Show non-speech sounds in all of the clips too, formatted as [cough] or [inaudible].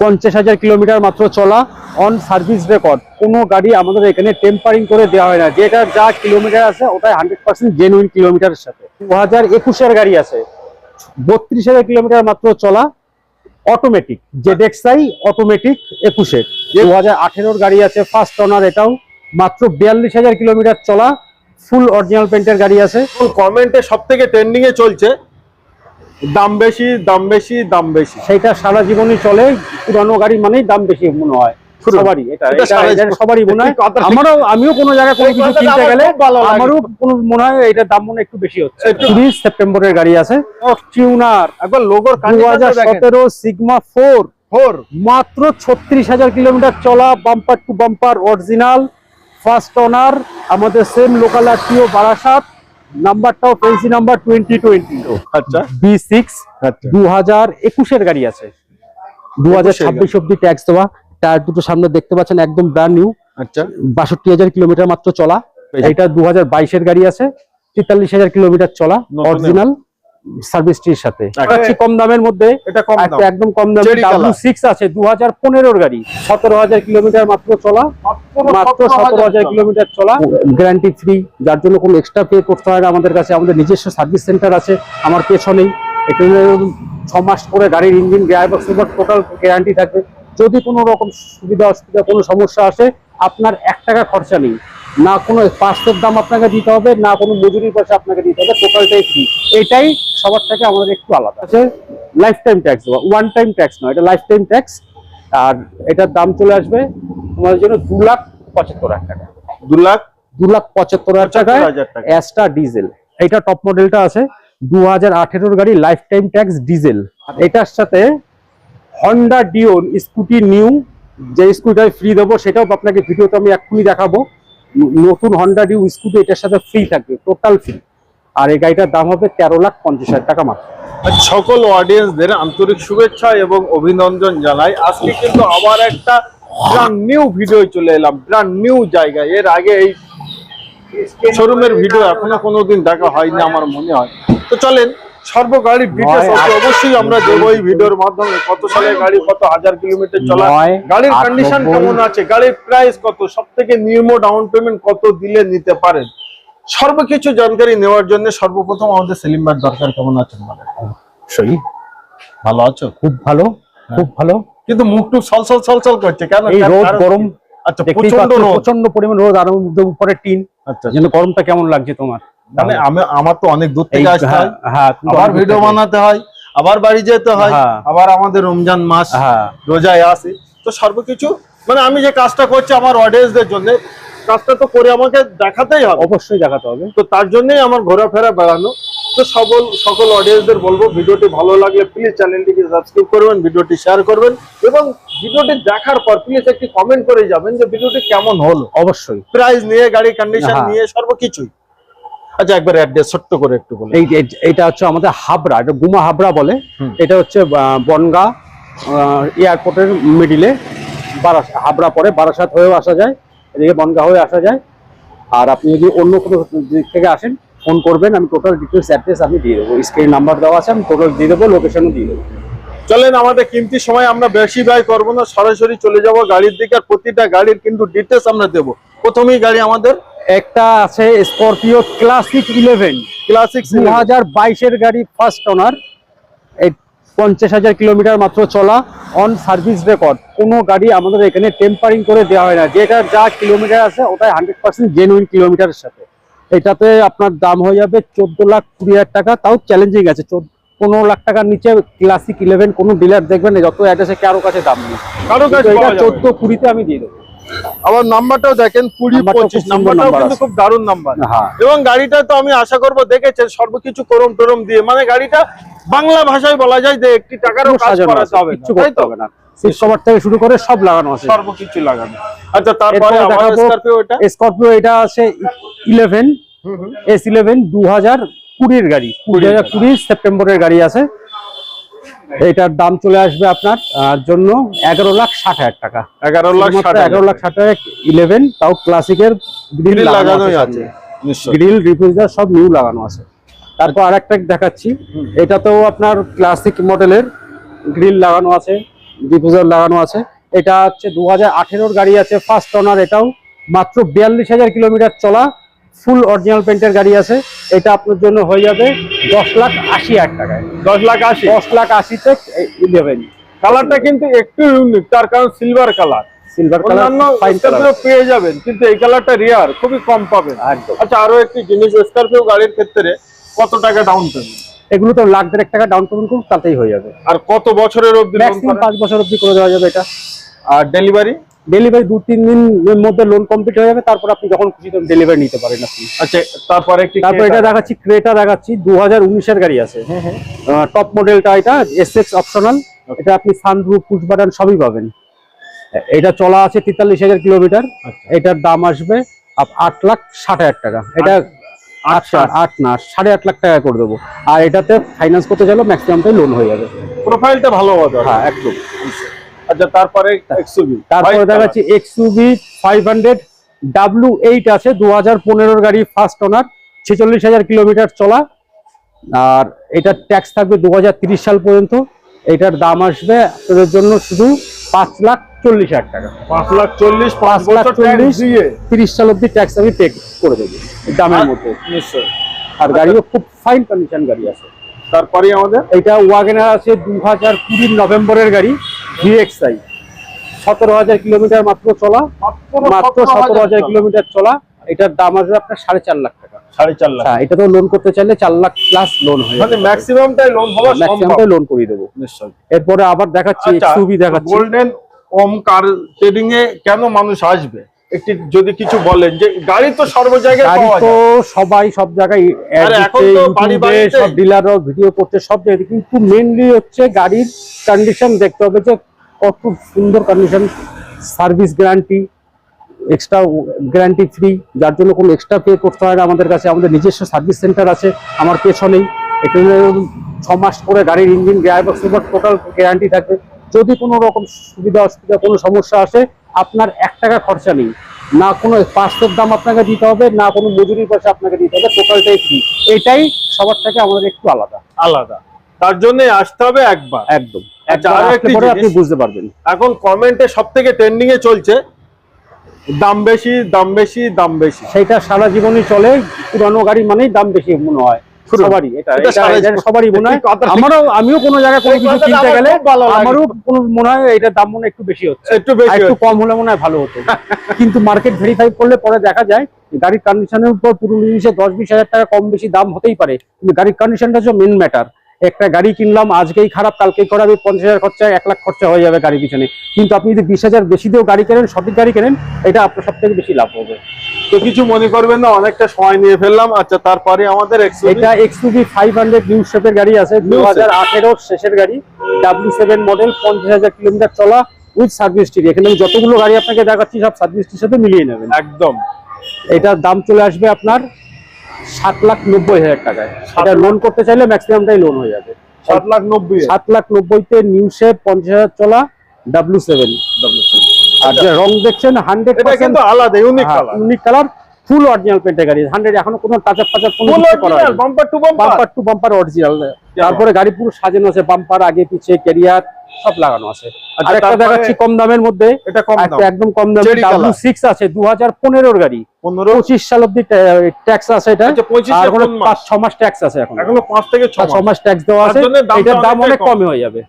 পঞ্চাশ হাজার কিলোমিটার মাত্র চলা অন সার্ভিস রেকর্ড কোনো গাড়ি আমাদের এখানে টেম্পারিং করে দেওয়া হয় না। যেটা যা কিলোমিটার আছে, ওটাই হান্ড্রেড পার্সেন্ট জেনুইন কিলোমিটারের সাথে। দু হাজার একুশের গাড়ি আছে। বত্রিশ হাজার কিলোমিটার মাত্র চলা অটোমেটিক জেডেক্সাই অটোমেটিক একুশের দু হাজার আঠেরোর গাড়ি আছে ফার্স্ট অনার এটাও। মাত্র বিয়াল্লিশ হাজার কিলোমিটার চলা ফুল অরিজিনাল পেন্টের গাড়ি আছে। কমেন্টে সব থেকে ট্রেন্ডিং এ চলছে। দাম বেশি দাম বেশি দাম বেশি। সেটা সারা জীবনই চলে পুরানো গাড়ি মানেই দাম বেশি মনে হয়। সবারই এটা এটা এটা- সারা এটা জীবন- সবারই মনে হয়। আমারও আমিও কোনো জায়গায় কোনো কিছু কিনতে গেলে খুব ভালো লাগে। আমারও কোনো মনে হয় এটার দাম মনে একটু বেশি হচ্ছে। একটু- সেপ্টেম্বরের গাড়ি আছে। টিউনার একবার লোগোর দু হাজার সতেরো সিগমা ফোর ফোর মাত্র ছত্রিশ হাজার কিলোমিটার চলা bumper to bumper original first owner আমাদের সেম লোকাল আরটিও বারাসাত। নাম্বারটাও ফেন্সি নাম্বার টোয়েন্টি টোয়েন্টি আচ্ছা। বি সিক্স দু হাজার একুশের গাড়ি আছে। দু হাজার ছাব্বিশ অব্দি ট্যাক্স দেওয়া। টায়ার দুটো সামনে দেখতে পাচ্ছেন একদম ব্র্যান্ড নিউ আচ্ছা। বাষট্টি হাজার কিলোমিটার মাত্র চলা। এটা দু হাজার বাইশের গাড়ি আছে। তেতাল্লিশ হাজার কিলোমিটার চলা। অরিজিনাল সার্ভিসটির সাথে। কম দামের মধ্যে এটা কম একদম কম দামে colour। সিক্স আছে দু হাজার পনেরোর গাড়ি। সতেরো হাজার কিলোমিটার মাত্র চলা। মাত্র সতেরো হাজার কিলোমিটার চলা। গ্যারান্টি ফ্রি যার জন্য কোনো এক্সট্রা পে করতে হয় না আমাদের কাছে। আমাদের নিজস্ব সার্ভিস সেন্টার আছে আমার পেছনেই। এখানে ছ মাস করে গাড়ির engine gear box total guarantee থাকবে যদি কোনো রকম সুবিধা অসুবিধা কোনো সমস্যা আসে আপনার এক টাকা খরচা নেই। না কোনো পাঁচশোর দাম আপনাকে দিতে হবে না কোনো মজুরির পয়সা আপনাকে দিতে হবে টোটালটাই ফ্রি এটাই সবার থেকে আমাদের একটু আলাদা। আছে life time tax one time tax নয় এটা লাইফ টাইম ট্যাক্স আর এটার দাম চলে আসবে তোমাদের জন্য দু লাখ পঁচাত্তর হাজার টাকা। দু লাখ? দু লাখ পঁচাত্তর হাজার টাকায় 75,000 টাকা। অ্যাস্টা ডিজেল এটা টপ মডেলটা আছে দু হাজার আঠেরোর গাড়ি লাইফ টাইম ট্যাক্স ডিজেল এটার সাথে হন্ডা ডিওন স্কুটি নিউ যে স্কুটিটা ফ্রি দেবো সেটাও আপনাকে ভিডিওতে আমি এক্ষুনি দেখাবো। নতুন হন্ডা ডিউ স্কুটি এটার সাথে ফ্রি থাকবে টোটাল ফ্রি আর এই গাড়িটার দাম হবে তেরো লাখ পঞ্চাশ হাজার টাকা মাত্র। সকল অডিয়েন্সদের আন্তরিক শুভেচ্ছা এবং অভিনন্দন জানাই। আজকে কিন্তু আবার একটা ব্র্যান্ড নিউ ভিডিও চলে এলাম ব্র্যান্ড নিউ জায়গায়। এর আগে এই শোরুমের ভিডিও এখনও কোনোদিন দেখা হয়নি, আমার মনে হয়। তো চলেন ডিটেলস অবশ্যই আমরা দেবো এই ভিডিওর মাধ্যমে। কত সালের গাড়ি কত হাজার কিলোমিটার চলা? গাড়ির কন্ডিশন কেমন আছে? গাড়ির প্রাইস কত? নিম্ন ডাউন পেমেন্ট কত দিলে নিতে পারেন? সর্বকিছু জানকারি নেওয়ার জন্য সর্বপ্রথম আমাদের সেলিম ভাই দরকার। কেমন আছেন মানে সেই। ভালো আছো? খুব ভালো খুব ভালো। কিন্তু মুখ টুক সলসল সলসল করছে। কেন? এই রোদ গরম। আচ্ছা প্রচণ্ড রোদ। প্রচণ্ড পরিমাণ রোদ আর উপরে টিন। আচ্ছা যেন গরমটা কেমন লাগছে তোমার? মানে আমি আমার তো অনেক দূর থেকে আসতে হ্যাঁ হয়। হ্যাঁ আবার ভিডিও বানাতে হয় আবার বাড়ি যেতে হয় হ্যাঁ। আবার আমাদের রমজান মাস রোজায় আসে। তো সর্বকিছু মানে আমি যে কাজটা করছি আমার অডিয়েন্সদের জন্য কাজটা তো করে আমাকে দেখাতেই হবে। অবশ্যই দেখাতে হবে। তো তার জন্যই আমার ঘোরাফেরা বেড়ানো। তো সকল সকল অডিয়েন্সদের বলব ভিডিওটি ভালো লাগলে প্লিজ চ্যানেলটিকে সাবস্ক্রাইব করবেন ভিডিওটি শেয়ার করবেন এবং ভিডিওটি দেখার পর প্লিজ একটি কমেন্ট করে যাবেন যে ভিডিওটি কেমন হলো। অবশ্যই। প্রাইস নিয়ে গাড়ির কন্ডিশন। নিয়ে সর্বকিছুই। আচ্ছা একবার অ্যাড্রেস ছোট্ট করে একটু বলুন এই এটা হচ্ছে আমাদের হাবড়া এটা গুমা হাবড়া বলে। এটা হচ্ছে বনগা এয়ারপোর্টের মিডিলে বারাস হাবড়া পরে বারাসাত হয়েও আসা যায় এদিকে বনগা হয়ে আসা যায়। আর আপনি যদি অন্য কোনো দিক থেকে আসেন ফোন করবেন আমি টোটাল ডিটেলস অ্যাড্রেস আমি দিয়ে দেবো। স্ক্রিন নাম্বার দেওয়া আছে আমি টোটাল দিয়ে দেবো লোকেশনও দিয়ে দেবো। চলেন আমাদের কিমতি সময় আমরা বেশি ব্যয় করব না সরাসরি চলে যাব গাড়ির দিকে আর প্রতিটা গাড়ির কিন্তু ডিটেলস আমরা দেবো। প্রথমেই গাড়ি আমাদের একটা আছে স্করপিও ক্লাসিক ইলেভেন ক্লাসিক দু হাজার বাইশের গাড়ি ফার্স্ট ওনার এই পঞ্চাশ হাজার কিলোমিটার মাত্র চলা অন সার্ভিস রেকর্ড কোনো গাড়ি আমাদের এখানে টেম্পারিং করে দেওয়া হয় না। যেটা যা কিলোমিটার আছে ওটাই হান্ড্রেড পার্সেন্ট জেনুইন কিলোমিটারের সাথে। এটাতে আপনার দাম হয়ে যাবে চোদ্দ লাখ কুড়ি হাজার টাকা। তাও চ্যালেঞ্জিং আছে। চোদ্দ পনেরো লাখ টাকার নিচে ক্লাসিক ইলেভেন কোনো ডিলার দেখবেন না, যত অ্যাড্রেসে কারও কাছে দাম নেই। চোদ্দ কুড়িতে আমি দিয়ে দেবো। আবার নাম্বারটাও দেখেন কুড়ি পঁচিশ নাম্বারটাও কিন্তু খুব দারুণ নাম্বার। হ্যাঁ। এবং গাড়িটা তো আমি আশা করব দেখেছেন সর্বকিছু করম টরম দিয়ে। মানে গাড়িটা বাংলা ভাষায় বলা যায় যে একটি টাকারও কাজ করাতে হবে তাই তো? থেকে শুরু করে সব লাগানো আছে। সর্বকিছু লাগানো। আচ্ছা তারপরে স্করপিও এটা? স্করপিও এটা আছে ইলেভেন হুম, হুম। এস ইলেভেন দু হাজার কুড়ির গাড়ি। কুড়ি হাজার কুড়ি সেপ্টেম্বরের গাড়ি আছে। এটার দাম চলে আসবে আপনার জন্য এগারো লাখ ষাট হাজার টাকা। এগারো লাখ এগারো লাখ ষাট হাজার ইলেভেন তাও ক্লাসিকের গ্রিল লাগানো আছে গ্রিল রিফ্রিজার সব নিউ লাগানো আছে। তারপর আরেকটা দেখাচ্ছি এটাতেও আপনার ক্লাসিক মডেলের গ্রিল লাগানো আছে ডিফিউজার লাগানো আছে। এটা হচ্ছে দু হাজার আঠেরোর গাড়ি আছে ফার্স্ট ওনার এটাও। মাত্র বিয়াল্লিশ হাজার কিলোমিটার চলা ফুল অরিজিনাল পেন্টের গাড়ি আছে। এটা আপনার জন্য হয়ে যাবে দশ লাখ আশি হাজার টাকায়। দশ লাখ আশি? দশ লাখ আশিতে ইলেভেন কালারটা কিন্তু একটু ইউনিক তার কারণ সিলভার কালার। সিলভার কালার পেয়ে যাবেন কিন্তু এই কালারটা রেয়ার খুবই কম পাবেন। একদম। আচ্ছা আরও একটি জিনিস স্করপিও গাড়ির ক্ষেত্রে কত টাকা ডাউন পেমেন্ট এগুলো তো লাখ দেড়েক টাকা ডাউন পেমেন্ট করুন তাতেই হয়ে যাবে। আর কত বছরের অবধি পাঁচ বছর অবধি করে দেওয়া যাবে এটা। আর ডেলিভারি ডেলিভারি দু তিন দিনের মধ্যে লোন কমপ্লিট হয়ে যাবে তারপর আপনি যখন খুশি তখন ডেলিভারি নিতে পারেন আপনি। আচ্ছা তারপরে একটি তারপর এটা দেখাচ্ছি ক্রেটা দেখাচ্ছি দু হাজার উনিশের গাড়ি আছে। টপ মডেলটা এটা এস এক্স অপশনাল এটা আপনি সানরুফ পুশ বাটন সবই পাবেন। এটা চলা আছে তেতাল্লিশ হাজার কিলোমিটার। আচ্ছা। এটার দাম আসবে আট লাখ ষাট হাজার টাকা। এটা আট না সাড়ে আট লাখ টাকা করে দেবো। আর এটাতে ফাইন্যান্স করতে চাইলেও ম্যাক্সিমামটাই লোন হয়ে যাবে। প্রোফাইলটা ভালো হবে। হ্যাঁ একদম। আচ্ছা তারপরে এক্সুবি তারপরে দেখাচ্ছি XUV five hundred W eight আছে দু হাজার পনেরোর গাড়ি ফার্স্ট ওনার ছেচল্লিশ হাজার কিলোমিটার চলা। আর এটার ট্যাক্স থাকবে দু সাল পর্যন্ত। এটার দাম আসবে আপনাদের জন্য শুধু পাঁচ লাখ চল্লিশ হাজার টাকা। পাঁচ লাখ চল্লিশ পাঁচ লাখ চল্লিশ দিয়ে। তিরিশ সাল অব্দি ট্যাক্স আমি পে করে দেবো দামের মধ্যে। নিশ্চয় আর গাড়িও খুব ফাইন কন্ডিশন গাড়ি আছে। তারপরে আমাদের? এটা ওয়াগেনার আছে দু হাজার কুড়ির নভেম্বরের গাড়ি। ভিএক্সআই সতেরো হাজার কিলোমিটার মাত্র চলা মাত্র সতেরো হাজার কিলোমিটার চলা এটার দাম আসবে আপনার সাড়ে চার লাখ টাকা। সাড়ে চার লাখ। হ্যাঁ এটা তো লোন করতে চাইলে চার লাখ প্লাস লোন হয়ে মানে ম্যাক্সিমামটাই লোন ম্যাক্সিমামটাই লোন করিয়ে দেবো। এরপরে আবার দেখাচ্ছি আচ্ছা দেখাচ্ছি। গোল্ডেন ওম কার ট্রেডিং এ কেন মানুষ আসবে? একটি যদি কিছু বলেন যে গাড়ি তো সর্ব জায়গায় গাড়ি তো সবাই সব জায়গায় সব ডিলাররাও ভিডিও করছে সব জায়গায়। কিন্তু মেনলি হচ্ছে গাড়ির কন্ডিশন দেখতে হবে যে কত সুন্দর condition service guarantee extra guarantee free যার জন্য কোনো এক্সট্রা পে করতে হয় না আমাদের কাছে। আমাদের নিজস্ব সার্ভিস সেন্টার আছে আমার পেছনেই। এখানে ছ মাস পরে গাড়ির ইঞ্জিন গিয়ারবক্স টোটাল গ্যারান্টি থাকবে যদি কোনো রকম সুবিধা অসুবিধা কোনো সমস্যা আসে আপনার এক টাকা খরচা নেই। না কোনো পাঁচশোর দাম আপনাকে দিতে হবে না কোনো মজুরি পয়সা আপনাকে দিতে হবে টোটালটাই ফ্রি এটাই সবার থেকে আমাদের একটু আলাদা। আলাদা। তার জন্য আসতে হবে একবার। একদম। আচ্ছা, আপনি বুঝতে পারবেন। এখন কমেন্টে সব থেকে ট্রেন্ডিং এ চলছে দাম বেশি দাম বেশি দাম বেশি। সেটা সারা জীবনই চলে পুরানো গাড়ি মানেই দাম বেশি মনে হয়। সবারই এটা সবারই মনে হয়। আমারও আমিও কোনো জায়গায় কোনো কিছু কিনতে গেলে খুব ভালো লাগে। আমারও কোনো মনে হয় এটার দাম মনে হয় একটু বেশি হচ্ছে। একটু বেশি একটু কম হলে মনে হয় ভালো হতো। [laughs] কিন্তু মার্কেট ভেরিফাই করলে পরে দেখা যায় গাড়ির কন্ডিশনের উপর পুরো জিনিসে দশ বিশ হাজার টাকা কম বেশি দাম হতেই পারে। কিন্তু গাড়ির কন্ডিশনটা হচ্ছে মেন ম্যাটার একটা গাড়ি কিনলাম আজকেই খারাপ কালকেই এই পঞ্চাশ হাজার খরচা এক লাখ খরচা হয়ে যাবে গাড়ির পিছনে। কিন্তু আপনি যদি বিশ হাজার বেশি দিয়েও গাড়ি কেনেন সঠিক গাড়ি কেনেন এটা আপনার সব থেকে বেশি লাভ হবে। তো কিছু মনে করবেন না অনেকটা সময় নিয়ে ফেললাম। আচ্ছা তারপরে আমাদের এটা এক্সইউভি ফাইভ হান্ড্রেড নিউ শেপের গাড়ি আছে দু হাজার আঠেরোর শেষের গাড়ি ডাব্লিউ সেভেন মডেল পঞ্চাশ হাজার কিলোমিটার চলা উইথ সার্ভিস টি এখানে আমি যতগুলো গাড়ি আপনাকে দেখাচ্ছি সব সার্ভিসটির সাথে মিলিয়ে নেবেন। একদম। এটার দাম চলে আসবে আপনার সাত লাখ নব্বই হাজার টাকায়। এটা লোন করতে চাইলে ম্যাক্সিমামটাই লোন হয়ে যাবে। সাত লাখ নব্বই। সাত লাখ নব্বইতে নিউ শেপ পঞ্চাশ হাজার চলা ডাব্লিউ সেভেন আর যে রং দেখছেন হান্ড্রেড কিন্তু আলাদা unique colour unique colour full original পেন্টের গাড়ি। হান্ড্রেড এখনও কোনো টাচ আপ টাচ কোনো করা bumper to bumper to bumper original তারপরে গাড়ি পুরো সাজানো আছে বাম্পার আগে পিছে ক্যারিয়ার সব লাগানো আছে। আচ্ছা, আর একটা দেখাচ্ছি কম দামের মধ্যে। এটা কম দাম। একদম কম দামে। Cherry W colour। সিক্স আছে দু হাজার পনেরোর গাড়ি। পনেরো? পঁচিশ সাল অব্দি ট্যাক্স আছে এটা। আচ্ছা, 25 আর কোনো কোন মাস? ট্যাক্স আছে এখন। এখনও পাঁচ থেকে ছ আর ছ মাস মাস ট্যাক্স দেওয়া আছে। এটার দাম অনেক কম। হয়ে যাবে।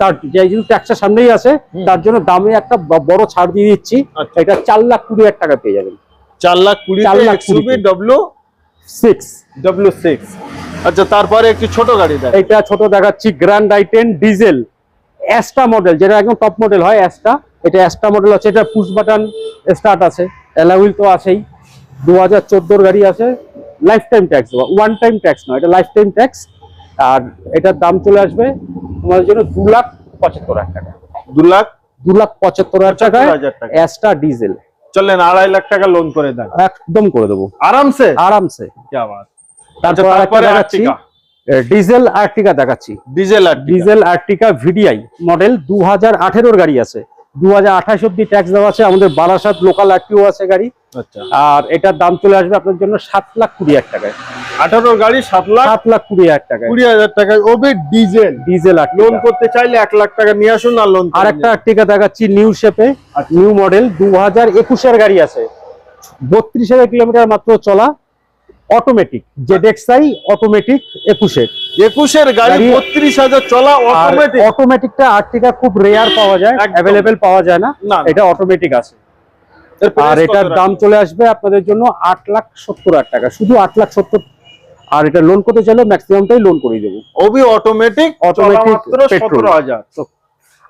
তার যেহেতু ট্যাক্সটা সামনেই আছে তার জন্য দামে একটা বড় ছাড় দিয়ে দিচ্ছি। আচ্ছা। এটা চার লাখ কুড়ি হাজার টাকা পেয়ে যাবেন। চার লাখ কুড়ি চার লাখ এক্সইউভি কুড়িতে। ডব্লিউ সিক্স ডব্লিউ সিক্স আচ্ছা তারপরে একটি ছোট গাড়ি দেখ। এটা ছোট দেখাচ্ছি Grand i ten diesel Asta model যেটা একদম টপ মডেল হয় অ্যাস্টা এটা অ্যাস্টা মডেল আছে এটা পুশ বাটন স্টার্ট আছে অ্যালাউইল তো আছেই। দু হাজার চোদ্দোর গাড়ি আছে life time tax one time tax নয় এটা লাইফ টাইম ট্যাক্স আর এটার দাম চলে আসবে তোমাদের জন্য দু লাখ পঁচাত্তর হাজার টাকা। দু লাখ? দু লাখ পঁচাত্তর হাজার টাকা। অ্যাস্টা ডিজেল চলেন আড়াই লাখ টাকা লোন করে দেন। একদম করে দেবো। আরামসে? আরামসে। আচ্ছা, তারপরে আর্টিকা ডিজেল আর্টিকা দেখাচ্ছি। Diesel diesel Ertiga VDI model দু হাজার আঠেরোর গাড়ি আছে। দু হাজার আঠাশ অব্দি ট্যাক্স দেওয়া আছে। আমাদের বারাসাত লোকাল আরটিও আছে গাড়ি। আচ্ছা। আর এটার দাম চলে আসবে আপনার জন্য সাত লাখ কুড়ি হাজার টাকায়। আঠারো গাড়ি সাত লাখ? সাত লাখ কুড়ি হাজার টাকা কুড়ি হাজার টাকায়। ওবে ডিজেল ডিজেল আর লোন করতে চাইলে এক লাখ টাকা নিয়ে আসুন আর লোন আর একটা টিকা দেখাচ্ছি নিউ শেপে নিউ মডেল দু হাজার একুশের গাড়ি আছে। বত্রিশ হাজার কিলোমিটার মাত্র চলা। অটোমেটিক জেডেক্সআই অটোমেটিক একুশের একুশের গাড়ি বত্রিশ হাজার চলা অটোমেটিক অটোমেটিকটা আর্টিকা খুব রেয়ার পাওয়া যায়। অ্যাভেলেবেল পাওয়া যায় না এটা অটোমেটিক আছে। আর এটার দাম চলে আসবে আপনাদের জন্য আট লাখ সত্তর হাজার টাকা শুধু আট লাখ সত্তর। আর এটা লোন করতে চাইলে ম্যাক্সিমামটাই লোন করে দেবো। ওবি অটোমেটিক petrol। হাজার।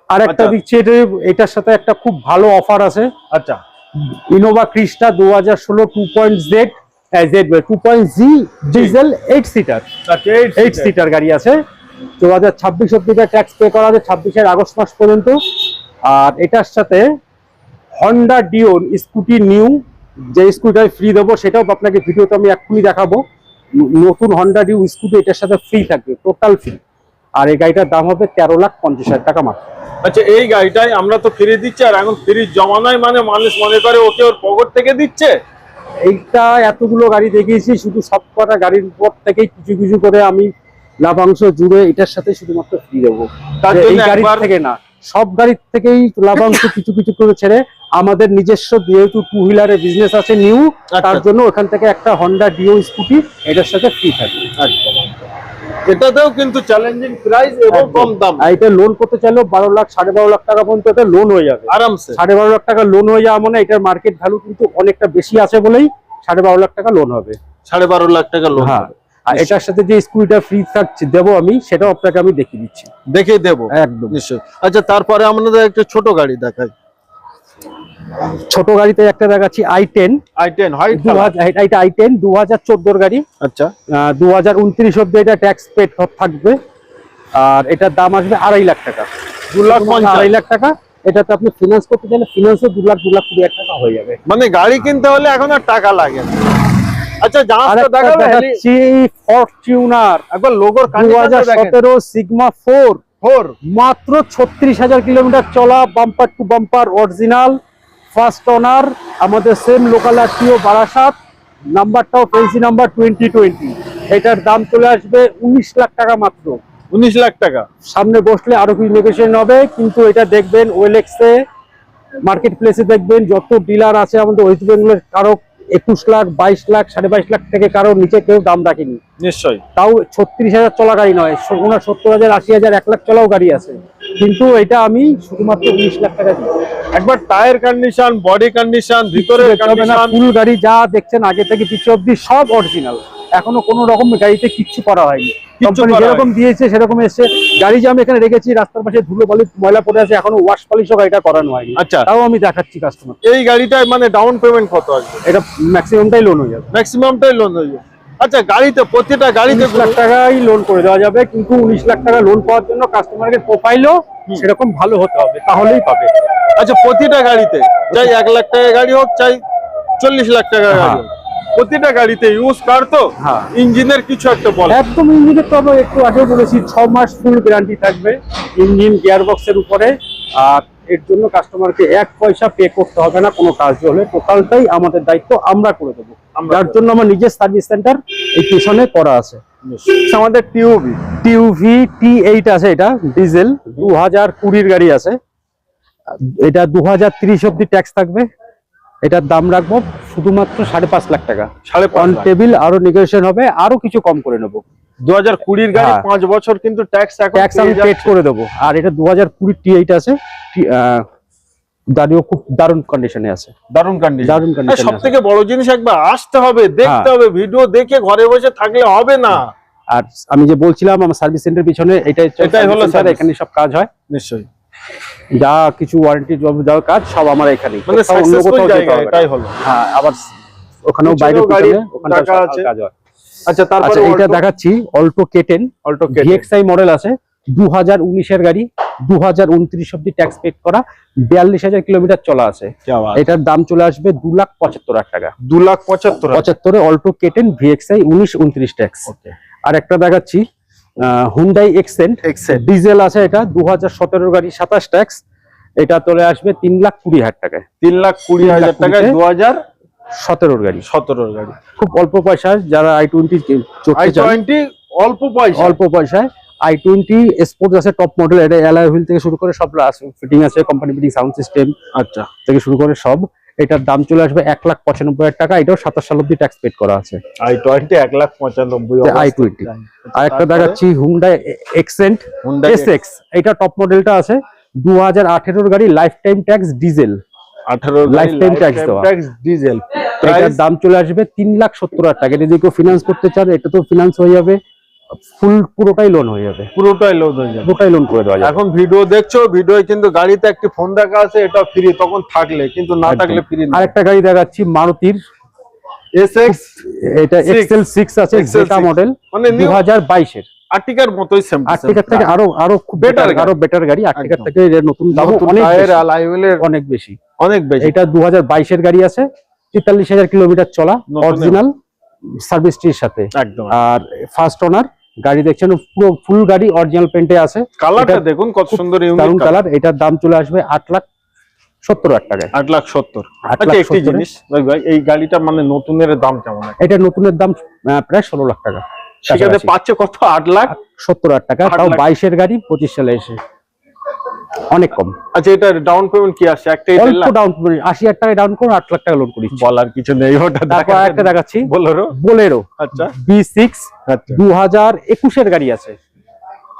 আর একটা। দিচ্ছি এটা এটার সাথে একটা খুব ভালো অফার আছে। আচ্ছা। ইনোভা ক্রিস্টা দু হাজার ষোলো two point Z two point G diesel eight seater eight seater গাড়ি আছে। দু হাজার ছাব্বিশ অব্দি ট্যাক্স পে করা হবে ছাব্বিশের আগস্ট মাস পর্যন্ত। আর এটার সাথে হন্ডা ডিওন স্কুটি নিউ যে স্কুটার ফ্রি দেবো সেটাও আপনাকে ভিডিওতে আমি এক্ষুনি দেখাবো। নতুন হন্ডা ডিউ স্কুটি এটার সাথে ফ্রি থাকবে টোটাল ফ্রি আর এই গাড়িটার দাম হবে তেরো লাখ পঞ্চাশ হাজার টাকা মাত্র। আচ্ছা এই গাড়িটাই আমরা তো ফ্রি দিচ্ছি আর এখন ফ্রি জমানায় মানে মানুষ মনে করে ওকে ওর পকেট থেকে দিচ্ছে? এইটা এতগুলো গাড়ি দেখিয়েছি শুধু সব কটা গাড়ির উপর থেকেই কিছু কিছু করে আমি লাভাংশ জুড়ে এটার সাথে শুধুমাত্র ফ্রি দেবো। এই গাড়ির থেকে না সব গাড়ির থেকেই লাভাংশ কিছু কিছু করে ছেড়ে আমাদের নিজস্ব যেহেতু টু হুইলারের বিজনেস আছে নিউ তার আচ্ছা। জন্য ওখান থেকে একটা হন্ডা ডিও স্কুটি এটার সাথে ফ্রি থাকবে। একদম এটাতেও কিন্তু চ্যালেঞ্জিং প্রাইস এবং কম দাম। আর এটা লোন করতে চাইলেও বারো লাখ সাড়ে বারো লাখ টাকা পর্যন্ত এটা লোন হয়ে যাবে। আরামসে। সাড়ে বারো লাখ টাকা লোন হয়ে যাওয়া মানে এটার মার্কেট ভ্যালু কিন্তু অনেকটা বেশি আছে বলেই সাড়ে বারো লাখ টাকা লোন হবে। সাড়ে বারো লাখ টাকা লোন হ্যাঁ। আর এটার সাথে যে স্কুটিটা ফ্রি থাকছে দেবো আমি সেটাও আপনাকে আমি দেখিয়ে দিচ্ছি। দেখে দেবো। একদম। নিশ্চয় আচ্ছা তারপরে আমাদের একটা ছোট গাড়ি দেখাই। ছোট গাড়িতে একটা দেখাচ্ছি আই টেন আই টেন এটা আই টেন দু হাজার চোদ্দোর গাড়ি। আচ্ছা। দু হাজার উনত্রিশ অব্দি এটা ট্যাক্স পেড থাকবে। আর এটার দাম আসবে আড়াই লাখ টাকা। দু লাখ আড়াই লাখ টাকা। এটাতে আপনি ফিনান্স করতে চাইলে ফিনান্সও দু লাখ দু লাখ কুড়ি হাজার টাকা হয়ে যাবে। মানে গাড়ি কিনতে হলে এখন আর টাকা লাগে না। আচ্ছা দেখাচ্ছি ফরচুনার একবার লোগোর দু হাজার সতেরো সিগমা ফোর ফোর মাত্র ছত্রিশ হাজার কিলোমিটার চলা bumper to bumper original first owner আমাদের সেম লোকাল আরটিও বারাসাত নাম্বারটাও ফেন্সি নাম্বার টোয়েন্টি টোয়েন্টি এটার দাম চলে আসবে উনিশ লাখ টাকা মাত্র। উনিশ লাখ টাকা। সামনে বসলে আরও কিছু নেগোসিয়েশন হবে কিন্তু এটা দেখবেন ওয়েলেক্সে মার্কেট প্লেসে দেখবেন যত ডিলার আছে আমাদের ওয়েস্ট বেঙ্গলের কারও একুশ লাখ বাইশ লাখ সাড়ে বাইশ লাখ থেকে কারও নিচে কেউ দাম রাখেনি। নিশ্চয়ই। তাও ছত্রিশ হাজার চলা গাড়ি নয় ওনার সত্তর হাজার আশি হাজার এক লাখ চলাও গাড়ি আছে। কিন্তু এটা আমি শুধুমাত্র উনিশ লাখ টাকা দিই। একবার টায়ার কন্ডিশন বডি কন্ডিশন ভিতরে ফুল গাড়ি যা দেখছেন আগে থেকে পিছু অব্দি সব অরিজিনাল এখনও কোনো রকম গাড়িতে কিচ্ছু করা হয়নি। কোম্পানি যেরকম দিয়েছে সেরকম এসছে। গাড়ি যে আমি এখানে রেখেছি রাস্তার পাশে ধুলো বালি ময়লা পড়ে আছে এখনও ওয়াশ পলিশও গাড়িটা করানো হয়নি। আচ্ছা। তাও আমি দেখাচ্ছি কাস্টমার এই গাড়িটা মানে ডাউন পেমেন্ট কত আসবে? এটা ম্যাক্সিমামটাই লোন হয়ে যাবে। ম্যাক্সিমামটাই লোন হয়ে যাবে। আচ্ছা গাড়িতে প্রতিটা গাড়িতে লাখ টাকাই লোন করে দেওয়া যাবে কিন্তু উনিশ লাখ টাকা লোন পাওয়ার জন্য কাস্টমারের প্রোফাইলও সেরকম ভালো হতে হবে তাহলেই পাবে। আচ্ছা প্রতিটা গাড়িতে চাই এক লাখ টাকা গাড়ি হোক চাই চল্লিশ লাখ টাকা গাড়ি হ্যাঁ। হোক। প্রতিটা গাড়িতে ইউজ কার তো? হ্যাঁ। ইঞ্জিনের কিছু একটা বলে। একদম ইঞ্জিনের তো আমি একটু আগেও বলেছি ছ মাস ফুল গ্যারান্টি থাকবে ইঞ্জিন গিয়ার বক্সের উপরে। আর এর জন্য কাস্টমারকে এক পয়সা পে করতে হবে না কোনো কাজ হলে। টোটালটাই আমাদের দায়িত্ব আমরা করে দেবো। আমরা যার জন্য আমার নিজের সার্ভিস সেন্টার এই পিছনে করা আছে। আমাদের টিউবি টিউভি টি এইট আছে এটা ডিজেল দু হাজার কুড়ির গাড়ি আছে। এটা দু হাজার তিরিশ অব্দি ট্যাক্স থাকবে। এটার দাম রাখব শুধুমাত্র সাড়ে পাঁচ লাখ টাকা। সাড়ে পাঁচ অন টেবিল আরও নেগোসিয়েশন হবে আরও কিছু কম করে নেব। দু হাজার কুড়ির গাড়ি হ্যাঁ। পাঁচ বছর কিন্তু ট্যাক্স ট্যাক্স আমি পেড করে দেবো। আর এটা দু হাজার কুড়ি টি এইট আছে গাড়িও খুব দারুণ কন্ডিশনে আছে। দারুণ কন্ডিশন দারুণ কন্ডিশনে সব থেকে বড় জিনিস একবার আসতে হবে দেখতে হ্যাঁ। হবে ভিডিও দেখে ঘরে বসে থাকলে হবে না। আর আমি যে বলছিলাম আমার সার্ভিস সেন্টার পিছনে এটাই এটাই হলো service। এখানে সব কাজ হয়। নিশ্চয়ই। যা কিছু ওয়ারেন্টি যা কাজ সব আমার এখানে মানে এটাই হলো। হ্যাঁ আবার ওখানেও বাইরে গাড়ি ওখানে কাজ হয়। আচ্ছা তারপরে আচ্ছা এটা দেখাচ্ছি Alto K ten Alto VXI model আছে দু হাজার উনিশের গাড়ি দু হাজার উনত্রিশ অব্দি ট্যাক্স পেড করা বিয়াল্লিশ হাজার কিলোমিটার চলা আছে। এটার দাম চলে আসবে দু লাখ পঁচাত্তর টাকা। দু লাখ পঁচাত্তর। পঁচাত্তরে অল্টো কেটেন ভিএক্সআই উনিশ উনত্রিশ ট্যাক্স আর একটা দেখাচ্ছি হুন্ডাই এক্সেন্ট। ডিজেল আছে এটা দু হাজার সতেরো গাড়ি সাতাশ ট্যাক্স এটা চলে আসবে তিন লাখ কুড়ি হাজার টাকায়। তিন লাখ কুড়ি হাজার টাকায়? দু হাজার সতেরোর গাড়ি। সতেরোর গাড়ি। খুব অল্প পয়সা যারা আই টোয়েন্টি টোয়েন্টি অল্প পয়সা অল্প পয়সায় আই টোয়েন্টি স্পোর্টস আছে টপ মডেল এটা অ্যালয় হুইল থেকে শুরু করে সব ফিটিং আছে কোম্পানি ফিটিং সাউন্ড সিস্টেম আচ্ছা। থেকে শুরু করে সব। এটার দাম চলে আসবে এক লাখ পঁচানব্বই হাজার টাকা। এটাও সাতাশ সাল অব্দি ট্যাক্স পেড করা আছে। আই টোয়েন্টি এক লাখ পঁচানব্বই i20 আর একটা দেখাচ্ছি Hyundai Xcent Hyundai S X এটা টপ মডেলটা আছে। দু হাজার আঠেরোর গাড়ি লাইফ টাইম ট্যাক্স ডিজেল আঠারো Lifetime tax দেওয়া। ট্যাক্স ডিজেল এটার দাম চলে আসবে তিন লাখ সত্তর হাজার টাকা। এটা যদি কেউ ফিনান্স করতে চান এটা তো ফিনান্স হয়ে যাবে। ফুল পুরোটাই লোন হয়ে যাবে। পুরোটাই লোড হয়ে যাবে। পুরোটাই লোন করে দেওয়া যাবে। এখন ভিডিও দেখছ ভিডিও কিন্তু গাড়িতে একটি ফোন রাখা আছে এটা ফ্রি তখন থাকলে কিন্তু না থাকলে ফ্রি না। আরেকটা গাড়ি দেখাচ্ছি মারুতির। এক্স এটা। এক্সেল সিক্স আছে Excel যেটা মডেল মানে দু নিউ হাজার বাইশের। আর্টিকার মতোই সেম আর্টিকার থেকে আরও আরও খুব বেটার আরও বেটার গাড়ি। আর্টিকার থেকে এর নতুন দাম অনেক অনেক বেশি। অনেক বেশি। এটা দু হাজার বাইশের গাড়ি আছে তেতাল্লিশ হাজার কিলোমিটার চলা অরিজিনাল সার্ভিসটির সাথে। একদম। আর ফার্স্ট ওনার গাড়ি দেখছেন পুরো ফুল গাড়ি অরিজিনাল পেন্টে আছে। কালারটা দেখুন কত সুন্দর দারুণ ইউনিক কালার এটার দাম চলে আসবে আট লাখ সত্তর হাজার টাকায়। আট লাখ সত্তর। আচ্ছা একটি জিনিস ভাই ভাই এই গাড়িটা মানে নতুনের দাম কেমন? এটা নতুনের দাম প্রায় ষোলো লাখ টাকা। সেখানে পাচ্ছে কত? আট লাখ? সত্তর হাজার টাকা তাও। বাইশের গাড়ি পঁচিশ সালে এসে। অনেক কম। আচ্ছা এটা ডাউন পেমেন্ট কি আসছে একটা অল্প ডাউন আশি হাজার টাকা ডাউন করুন আট লাখ টাকা লোন করি বলার কিছু নেই ওটা তারপর একটা দেখাচ্ছি। বলোরো বোলেরো আচ্ছা। বি সিক্স আচ্ছা। দু হাজার একুশের গাড়ি আছে।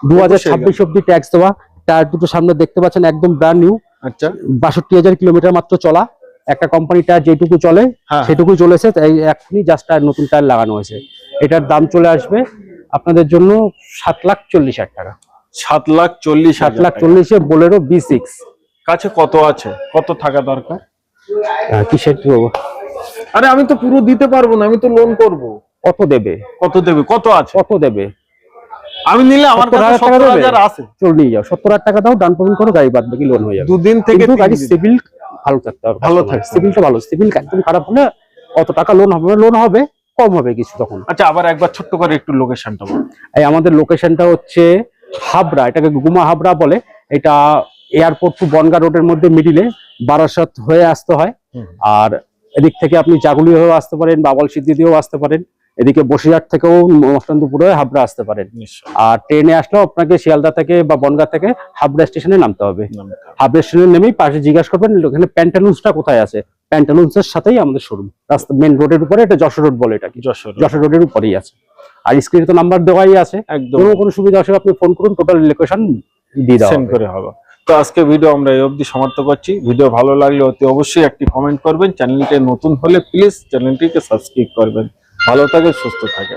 দু হাজার ছাব্বিশ অব্দি ট্যাক্স দেওয়া। টায়ার দুটো সামনে দেখতে পাচ্ছেন একদম ব্র্যান্ড নিউ আচ্ছা। বাষট্টি হাজার কিলোমিটার মাত্র চলা। একটা কোম্পানি টায়ার যেটুকু চলে হ্যাঁ। সেটুকু চলেছে। এখনই জাস্ট টায়ার নতুন টায়ার লাগানো হয়েছে। এটার দাম চলে আসবে আপনাদের জন্য সাত লাখ চল্লিশ হাজার টাকা। সাত লাখ চল্লিশ সাত লাখ চল্লিশে বোলেরো বি সিক্স। কাছে কত আছে? কত থাকা দরকার? কিসের কি বলব? আরে আমি তো পুরো দিতে পারব না আমি তো লোন করব। কত দেবে? কত দেবে? কত আছে? কত দেবে? আমি নিলে আমার 70,000 কাছে টাকা সত্তর দেবে? হাজার আছে। চল নিয়ে যাও। সত্তর হাজার টাকা দাও ডাউন পেমেন্ট করো গাড়ি বাদ বাকি লোন হয়ে যাবে। দুদিন থেকে গাড়ি সিভিল ভালো থাকতে হবে। ভালো সিভিলটা ভালো। সিভিল একদম খারাপ হলে অত টাকা লোন হবে লোন হবে কম হবে কিছু তখন। আচ্ছা আবার একবার ছোট্ট করে একটু লোকেশনটা বল। এই আমাদের লোকেশনটা হচ্ছে হাবড়া এটাকে গুমা হাবড়া বলে। এটা এয়ারপোর্ট টু বনগা রোডের মধ্যে মিডিলে বারাসাত হয়ে আসতে হয়। আর এদিক থেকে আপনি জাগুলি হয়েও আসতে পারেন বাবল সিদ্ধি দিয়েও আসতে পারেন। এদিকে বসিরহাট থেকেও মস্তানপুর হয়ে হাবড়া আসতে পারেন। আর ট্রেনে আসলেও আপনাকে শিয়ালদা থেকে বা বনগা থেকে হাবড়া স্টেশনে নামতে হবে। হাবড়া স্টেশনে নেমেই পাশে জিজ্ঞাসা করবেন ওখানে প্যান্টালুন্সটা কোথায় আছে? প্যান্টালুন্সের সাথেই আমাদের শোরুম। রাস্তা মেন রোডের উপরে এটা যশোর রোড বলে যশোর যশোর রোডের উপরেই আছে। আর স্ক্রিনে তো নাম্বার দেওয়াই আছে। একদম। কোনো সুবিধা আসলে আপনি ফোন করুন টোটাল লোকেশন দিয়ে দেওয়া সেন্ড করে হবে। তো আজকে ভিডিও আমরা এই অবধি সমাপ্ত করছি। ভিডিও ভালো লাগলে অতি অবশ্যই একটি কমেন্ট করবেন। চ্যানেলটি নতুন হলে প্লিজ চ্যানেলটিকে সাবস্ক্রাইব করবেন। ভালো থাকে সুস্থ থাকে